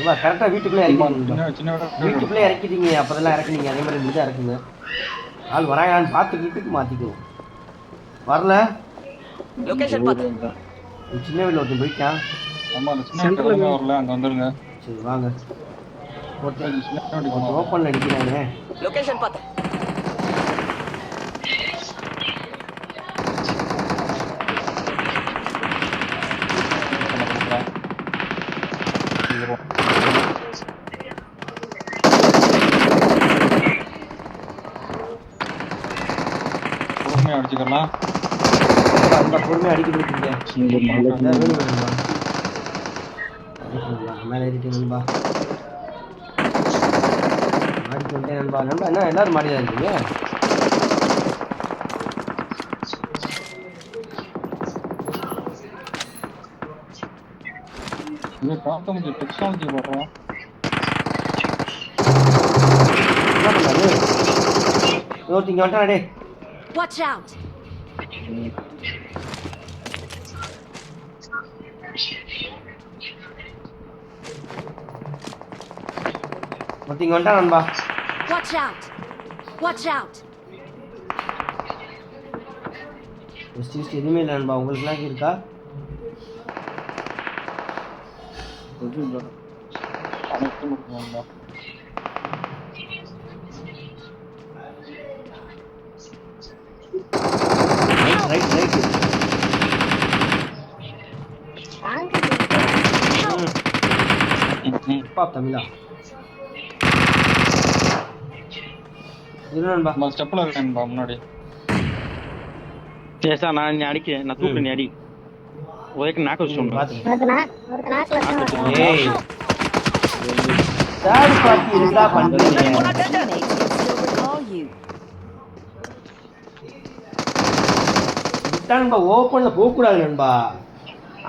இவா கரெக்டா வீட்டுக்குள்ளே இறக்கிட்டீங்க சின்ன சின்ன விட வீட்டுக்குள்ளே இறக்கிட்டீங்க அப்போதெல்லாம் இறக்குனீங்க அதே மாதிரி ரெண்டு தான் இறக்குங்க. ஆள் வராங்களான்னு பார்த்துக்கிட்டு மாற்றிக்குவோம் வரல? லொகேஷன் பாத்து. ஒரு சின்ன வீட்டில் ஒருத்தன் போயிட்டான் ஆமா அந்த சின்ன வரல அங்க வந்துருங்க. சரி வாங்க. ஒருத்தன் வீட்டுக்கு. ஓப்பனில் அடிக்கிறானே லொகேஷன் பாத்து. அந்த பொறுமையாக அடிக்க போயிட்டீங்க இந்தா வேணும் வேணும்பா அடிக்கணும்பா. மேலே ஏறிட்டு நண்பா மாடிக்கு வந்துட்டேன் நண்பா நண்பா என்ன எல்லாரும் மாடி தான் இருக்கீங்க இது காட்ட முடியும் டெக்னாலஜி போடுறோம் என்ன பண்ணாரு ஒருத்தங்க வந்துட்டான் டே Watch ஒருத்தங்க வந்துட்டான் நண்பா Watch out! Watch out! West east எதுவுமே இல்லை. நண்பா உங்களுக்குலாம் இருக்கா ரைட் நண்பா. ஸ்டெப்ல இருக்கேன்பா முன்னாடி. சேசா நான் நீ அடிக்கிறேன் நான் தூக்கு நீ அடி. உதைக்கு நாக்க வச்சு பார்த்து ஏய் தேர்ட் பார்ட்டி இருந்தா பண்றீங்க Teammates can still recall you. விட்டா நண்பா ஓப்பன்ல போக கூடாது நண்பா.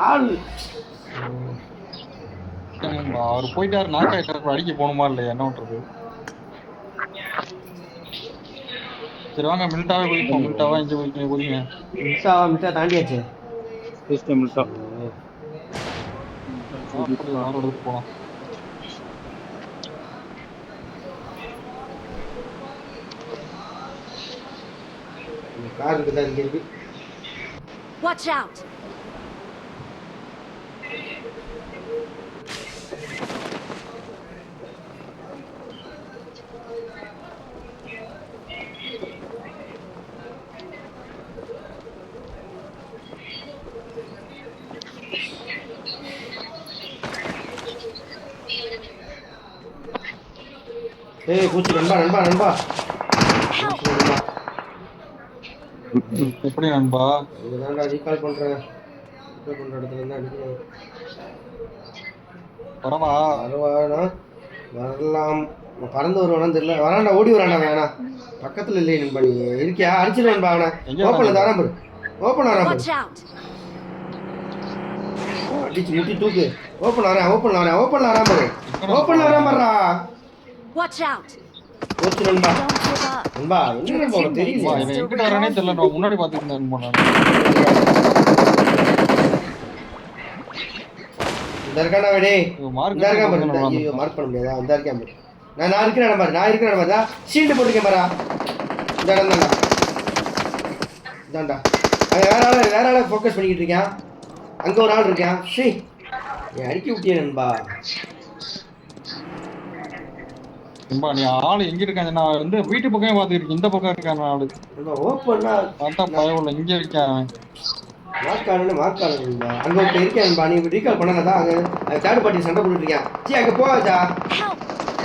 ஆள். ஏன்பா, அவர் போயிட்டாரு நாக்க ஆயிட்டாரு அடிக்க போகணுமா இல்லையா? என்ன பண்றது? சரி வாங்க மில்ட்டாவே போய்ப்போம் மில்ட்டாவா இங்க போய் போய்ங்க மிஸ்ஸாவா மிஸ்ஸா தாண்டியாச்சு? சிஸ்டம் மில்ட்டோம் போலாம். கார் இருக்குதா இங்க இருக்கு? Watch out! ஏய் பூச்சி நண்பா நண்பா நண்பா. நண்பா எப்படி நண்பா? இங்க தான்டா ரீகால் பண்றேன். ரீகால் பண்ற இடத்துல இருந்து அடிக்கிறேன் வரவா? வருவானா வரலாம். பறந்து வருவானான்னு தெரியல. வரான்டா ஓடி வரான்டா வேணா பக்கத்துல இல்லையே நண்பா நீ. இருக்கியா? அடிச்சிருவேன்பா அவனை. எங்க ஓப்பன்ல? தரான் பாரு ஓப்பன் வரான் பாரு! அடிச்சு முட்டி தூக்கு. ஓப்பன் வரேன் ஓப்பன் வரேன் ஓப்பன்ல வரான் பாரு ஓப்பன்ல வரான் பாருடா Watch out! போச்சு நண்பா Don't give up. நண்பா என்ன நண்பா உனக்கு தெரியல வா, இவன் எங்கிட்ட வரானே தெரியல நான் முன்னாடி பாத்துட்டு இருந்தேன் போனான் இந்த இருக்காண்டா டே இவன் மார்க் இருக்கா பாரு ஐயோ மார்க் பண்ண முடியாதா இந்த இருக்கேன் பாரு நான் நான் இருக்கிறேன் பாரு நான் இருக்கிறேன் பாரு ஷீல்டு போட்டுக்கேன் பாரா இந்த இடம் தான்டா இதான்டா அங்க வேற ஆள வேற ஆள ஃபோக்கஸ் பண்ணிக்கிட்டு இருக்கேன் அங்க ஒரு ஆள் இருக்கேன் ஷீ அடிக்க விட்டியே நண்பா நண்பா நீ ஆளு எங்க இருக்கான்? நான் வந்து வீட்டு பக்கமே பாத்துட்டு இருக்கேன். இந்த பக்கம் இருக்கான் ஆளு. ஓப்பன்னா பார்த்தா பயம் இல்லை இங்க இருக்கான் மார்க்கானு நண்பா அங்க ஒருத்தன் இருக்கேன் நண்பா. நீ ரீகால் பண்ணாதான் அங்க தேர்ட் பார்ட்டி சண்டை போட்டுட்டு இருக்கேன். சீ அங்க Help!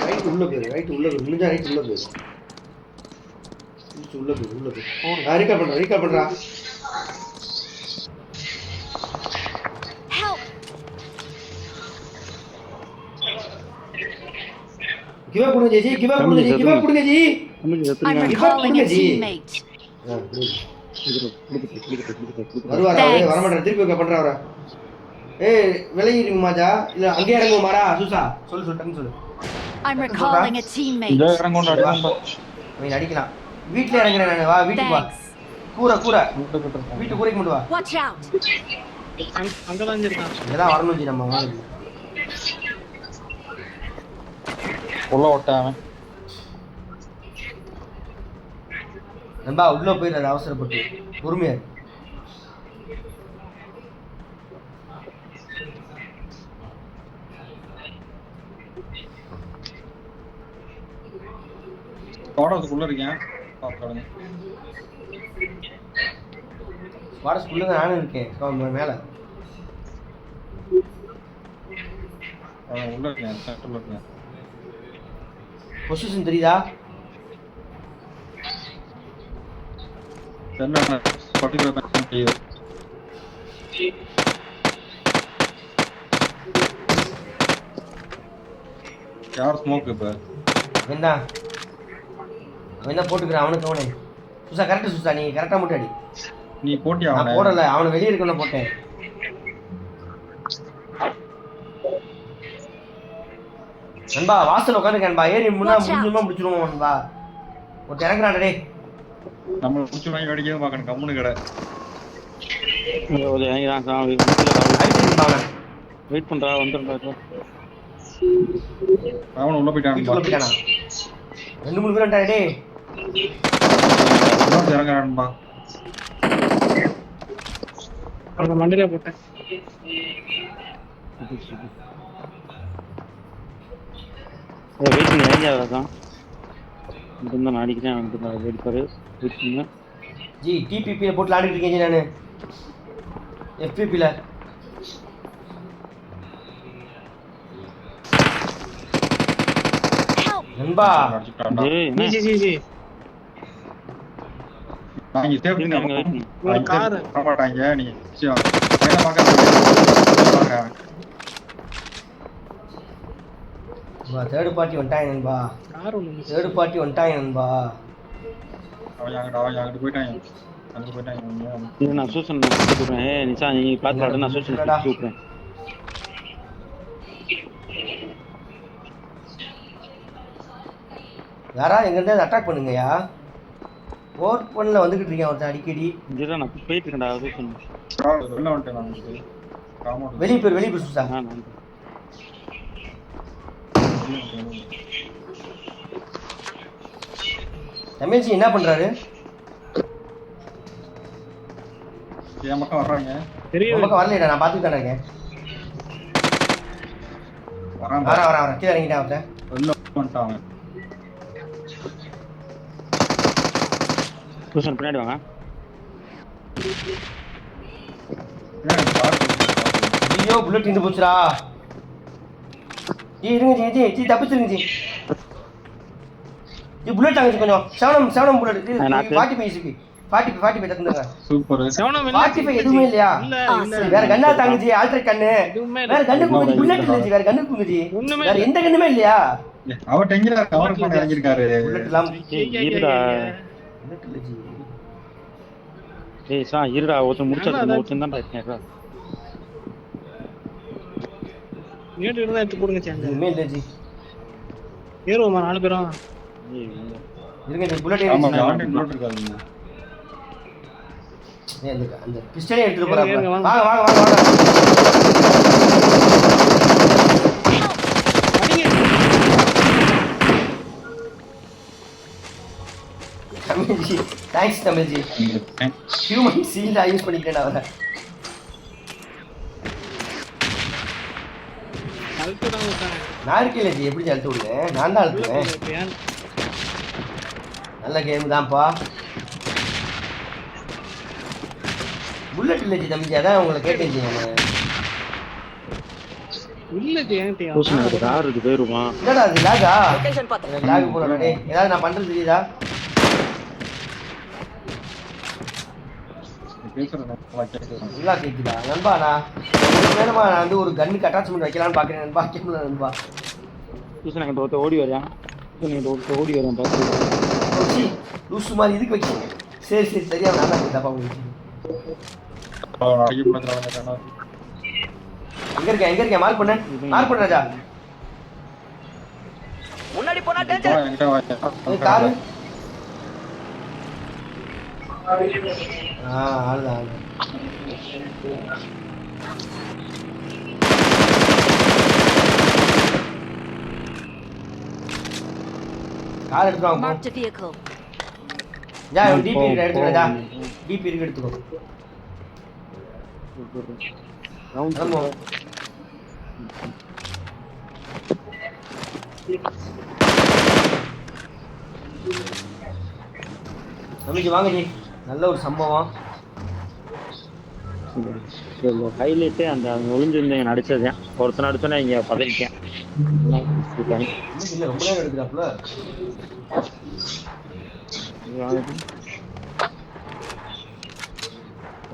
ரைட் உள்ள போயிரு ரைட் உள்ள போயிரு. முடிஞ்சா ரைட் உள்ள போயிரு. உள்ள போயிரு உள்ள போயிரு. ரீகால் பண்றேன் ரீகால் பண்றா கிவா கொடுங்க ஜி. கிவா கொடுங்க ஜி. கிவா கொடுங்க ஜி. teammate. ஆ, கொடுங்க. வருவாரா? அவரு வரமாட்டாரு. திருப்பி வைக்க பண்றா அவரை ஏய் விலகிடுமாஜா இல்ல அங்கேயே இறங்குமாடா சூசா. சொல்லு சொல்லு டக்குனு சொல்லு. I'm recalling a அடிக்கணும் நீ அடிக்கலாம் வீட்டுல இறங்குறேன் நான். வா வீட்டுக்கு வா. கூரை கூரை வீட்டு கூரைக்கு மட்டும் வா. Watch out! அங்கதான் இருக்கான். இங்கதான் வரணும் ஜி நம்ம வாங்க. உள்ள விட்டான் நண்பா உள்ள போயிடாது அவசரப்பட்டு. பொறுமையா. தோட்டத்துக்குள்ள இருக்கேன். பாத்துக்கோங்க வாட ஸ்கூல்ல நானும் இருக்கேன். மேல. உள்ள இருக்கேன் சென்டர்ல இருக்கேன். பொசிஷன் தெரியுதா யார் ஸ்மோக் இப்ப என்ன அவன் என்ன போட்டுக்கிறான் அவனுக்கு அவனே. சுசா கரெக்ட் சுசா நீ? கரெக்டா மட்டும் அடி. நீ போட்டியா அவனை? போடல அவனை வெளியே இருக்கணும் போட்டேன். நண்பா வாசல் உட்காந்துருக்கேன்பா ஏறி முன்னா. முடிஞ்சுமா முடிச்சிருவோம் நண்பா. ஒரு இறங்குறான் டே நம்ம முடிச்சு வாங்கி வேடிக்கையே பார்க்கணும் கம்முனு கடை. வெயிட் பண்றா வந்துடுறா அவன் உள்ள போயிட்டான் ரெண்டு மூணு பேர் டே இறங்குறான்பா மண்டையில போட்டேன். வெயிட் பண்ணி இறங்கியாதான் இருந்தா நான் அடிக்கிறேன் வந்து வெயிட் பாரு வெயிட் பண்ணுங்க ஜி டிபிபியில் போட்டு விளாண்டுட்டு இருக்கேன் ஜி நான். எஃபிபியில்! நண்பா. ஜி ஜி ஜி நான் இங்க சேஃப்டி. ஒரு காரு. மாட்டாங்க நீ விஷயம் என்ன பார்க்க தேர்டு பார்ட்டி வந்துட்டாங்க நண்பா. தேர்டு பார்ட்டி வந்துட்டாங்க நண்பா. அவன் அங்கிட்ட அவன் அங்கிட்டு போயிட்டாங்க. அங்கிட்டு போயிட்டாங்க இது நான் சூசன் கூப்பிடுறேன். நீ பார்த்து நான் சூசன். கூப்பிடுறேன். யாரா அட்டாக் பண்ணுங்கய்யா? ஓப்பனில் வந்துக்கிட்டு இருக்கேன் ஒருத்தன் அடிக்கடி. இதுதான் நான் போயிட்டு இருக்கேன்டா உங்களுக்கு. காமௌண்ட் வெளியே வெளியே போய் சுசா. ரமேஷ் என்ன பண்ணுறாரு என் பக்கம் வர்றாங்க. தெரியும் நமக்கு வரலைடா நான் பார்த்துட்டு தானே இருக்கேன். வரான் வரேன் வரேன் வரேன் கீழே இறங்கிட்டேன் ஒருத்தன் வெளில வந்துட்டான் அவன். சூசன் பின்னாடி வாங்க. ஐயோ புல்லட் இருந்து போச்சுடா. ஜி இருங்க ஜி ஜி ஜி தப்பிச்சிருங்க ஜி. ஜி புல்லட் ஆகுச்சு கொஞ்சம். செவனம் செவனம் புல்லட். ஃபார்ட்டி ஃபைவ் இருக்கு ஃபார்ட்டி ஃபைவ் ஃபார்ட்டி ஃபைவ் தந்துங்க சூப்பர். செவனம் ஃபார்ட்டி ஃபைவ் எதுவுமே இல்லையா? இல்ல இல்ல வேற கண்ணா தாங்க ஜி ஆல்ட்ரேட் கண்ணு வேற கண்ணு குங்குஜி புல்லட் இல்ல ஜி வேற கண்ணு குங்குஜி ஒண்ணுமே வேற. எந்த கண்ணுமே இல்லையா? அவர் எங்க கவர் பண்ண இறங்கிருக்காரு புல்லட் எல்லாம் இருடா. புல்லட் இல்ல ஜி. ஏய் சா இருடா ஒருத்தன் அதான். ஒருத்தன் தான்டா இருக்கேன் நீட்டு இருந்தா எடுத்து போடுங்க சேங்க. எதுவுமே இல்ல ஜி ஏறுவோமா நாலு பேரும்? இருங்க ஜி புல்லட் ஆமா அந்த பிஸ்டலே எடுத்துட்டு போறாங்க வாங்க வாங்க. வாங்க வாங்க தமிழ்ஜி தேங்க்ஸ் தமிழ்ஜி. ஹியூமன் சீல்டா யூஸ் பண்ணிக்கிட்டேன் அவரை அழுத்து தான் விட்டாங்க நான் இருக்கல ஜி எப்படி அழுத்து விடுவேன் நான் தான் அழுத்துவேன். நல்ல கேம் தான்ப்பா. புல்லட் இல்லை ஜி தம்பி அதான் உங்களை கேட்டேன் ஜி நான். என்னடா அது லாகா லொகேஷன் டேய். ஏதாவது நான் பண்றது தெரியுதா? நல்லா நல்லா கேட்குதா நண்பா நான் ஒரு நேரமா நான் வந்து ஒரு கன்னுக்கு அட்டாச்மெண்ட் வைக்கலாம்னு பார்க்குறேன் நண்பா. ஓடி ஓடி பார்த்து லூசு மாதிரி இதுக்கு சரி சரி சரியா நான் தான் தப்பா உங்களுக்கு எங்க இருக்கேன் எங்க இருக்கேன்? மார்க் பண்ண. மார்க் பண்ண ராஜா. முன்னாடி போனா டேஞ்சர் காரு. ஆ ஆளுதான் ஆளுதான் கார் எடுத்து வாங்க போ. Marked a vehicle. ஜா டிபி இருக்கு எடுத்துக்கடா டிபி இருக்கு எடுத்துக்கோ. கிளம்புவோம். நம்பிக்கை வாங்க ஜி நல்ல ஒரு சம்பவம். ஹைலைட்டு அந்த அவங்க ஒளிஞ்சிருந்தவங்க நடிச்சதேன் ஒருத்தன் நடிச்சோன்னே இங்கே பதவிக்கேன். ரொம்ப நேரம் எடுக்கிறாப்புல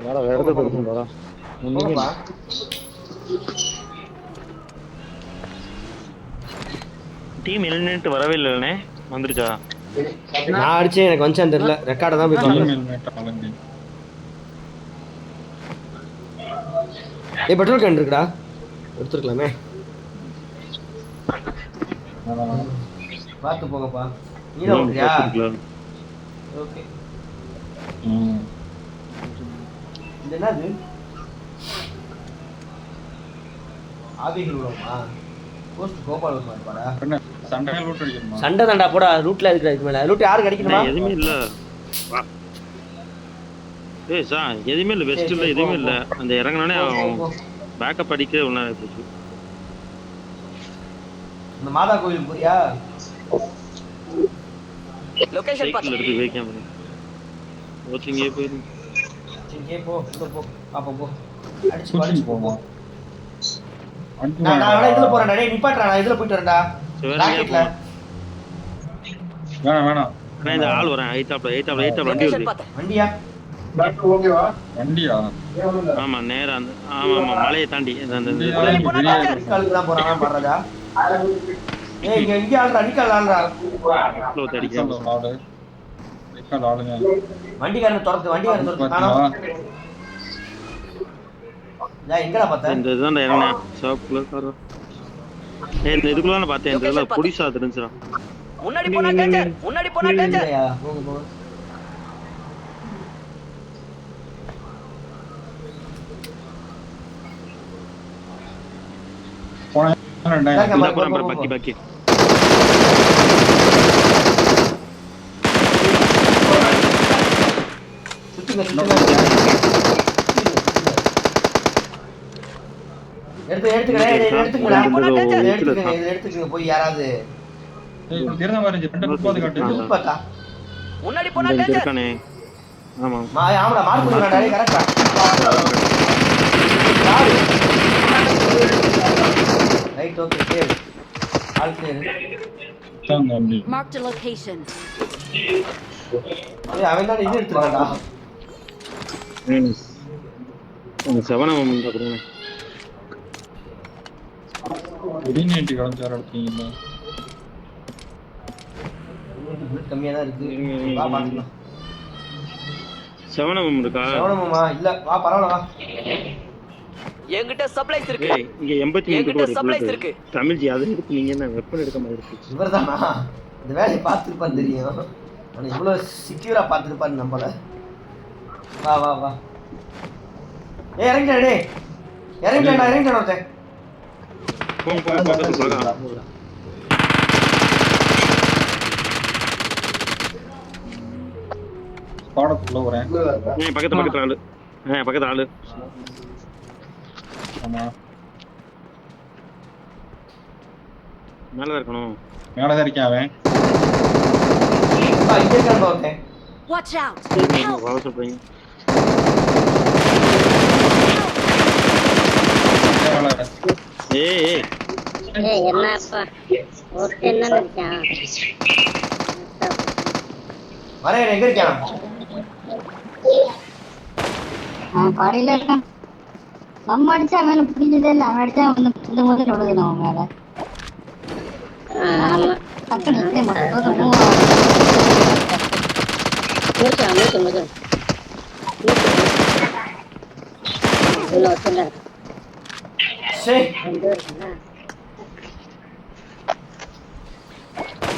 வேற வேற கொடுக்கணும் போங்கப்பா டீம் எலிமினேட் வரவே இல்லைண்ணே வந்துருச்சா? நான் அடிச்சேன் எனக்கு வந்துச்சான்னு தெரியல. ரெக்கார்டை தான் போய் ஆளுங்க. ஏய் பெட்ரோல் கேன் இருக்குடா. எடுத்துருக்கலாமே. பார்த்து போங்கப்பா. நீ தான் ஓட்டுறியா ஓகே. ம். இது என்னது? ஆபிகள் உலகமா சண்டை தாண்டா போடா ரூட்ல இருக்கிற இதுக்கு மேல? ரூட் யாருக்கு அடிக்கணுமா? எதுவுமே இல்ல. வா. ஏய் சார் எதுவுமே இல்ல வெஸ்ட் இல்ல எதுவுமே இல்ல. அந்த போ. பேக்கப் அடிக்க ஒன்றா போச்சு. இந்த மாதா கோயில் போறியா? லொகேஷன் பார்த்தேன் எடுத்து வைக்காம கோச்சிங்கே போயிடும் சரி கே போ உள்ள போ. பாப்போம் போ. அடிச்சு போ. நான் வேணா இதுல டேய் நிப்பாட்றா நான் இதுல போயிட்டு வரேன்டா. சரி, வேற ராக்கெட்ல எங்கேயா வேணாம் வேணாம். அண்ணா இந்த ஆள் வரேன். வண்டி வண்டியா? வண்டியா? ஆமா நேரா அந்த ஆமா ஆமா மலையை தாண்டி. அந்த இங்க தான் போறான் ஏய் இங்க இங்க ஆள்றா அடிக்கால ஆள்றா. Flow த்த அடிக்காம ரெக்கார்ட் ஆளு. ரெக்கார்ட் ஆளுங்க. வண்டிக்காரன் துரத்து வண்டிக்காரன் துரத்து காணோம் பாத்தீங்களா ஏய் எங்கடா பார்த்த இந்த இதுதான் கார் ஏய் இந்த இதுக்குள்ள நான் பார்த்தேன். இந்த இதெல்லாம் பொடிசா தெரிஞ்சுடா. முன்னாடி போனா டேஞ்சர் முன்னாடி போனா டேஞ்சர் பாரு பாக்கி பாக்கி. எடுத்து எடுத்துக்கடா. இதை எடுத்துக்கங்க இதை எடுத்துக்கங்க போய் யாராவது. முன்னாடி போனா இருக்கானே. ஆமா. மா ஆமாடா மார்க் கரெக்டா. Right okay clear all clear. ஏய் அவன் தான் இது எடுத்துறான்டா அந்த செவனம் கொடுங்க. இடிநீட்டி கலந்து வேற எடுத்தீங்களா? புல்லட் கம்மியா தான் இருக்கு. வா பாத்துக்கலாம். செவனம் இருக்கா கவனமாமா இல்ல வா பரவாயில்ல வா. என்கிட்ட சப்ளைஸ் இருக்கு. இங்க எண்பத்தி மூணு என்கிட்ட ஒரு supplies bullet. இருக்கு. தமிழ்ஜி அதை எடுத்து நீங்க என்ன வெப்பன் எடுக்க மாதிரி இருக்கு? இவர்தானா? இந்த வேலையை பார்த்துருப்பான்னு தெரியும். ஆனா இவ்வளவு செக்யூரா பார்த்துருப்பான்னு நம்பல. வா வா வா. ஏய் இறங்கிட்டா டேய். இறங்கிட்டாடா இறங்கிட்டான் ஒருத்தன். போங்க போங்க பக்கத்து போங்க பாடத்துக்குள்ள வரேன். ஏய் பக்கத்து பக்கத்துல ஆளு. ஏய் பக்கத்துல ஆளு. ஆமா. மேலதான் இருக்கணும். மேலதான் இருக்கேன் அவன். இங்கே இருக்கான் மேல. ஏய் ஏய் ஏய். என்னப்பா ஒருத்தன் தான் இருக்கான் வரேன் எங்க இருக்கான்? அவன் படையில இருக்கான். நம்ம அடிச்சா மேல புரிஞ்சதே இல்ல. அவன் அடிச்சா வந்து விடுது அவன் மேல. டக்குனு நிக்க மாட்டேன். முடிச்சான் முடிச்சு முடிச்சு இன்னொருத்தன் சரி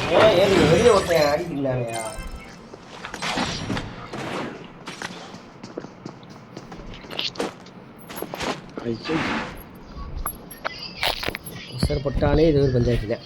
நீங்க வெளியே ஒருத்தன் அடிக்கலாமையா ஐயோ. அவசரப்பட்டாலே இது ஒரு பஞ்சாயத்து தான்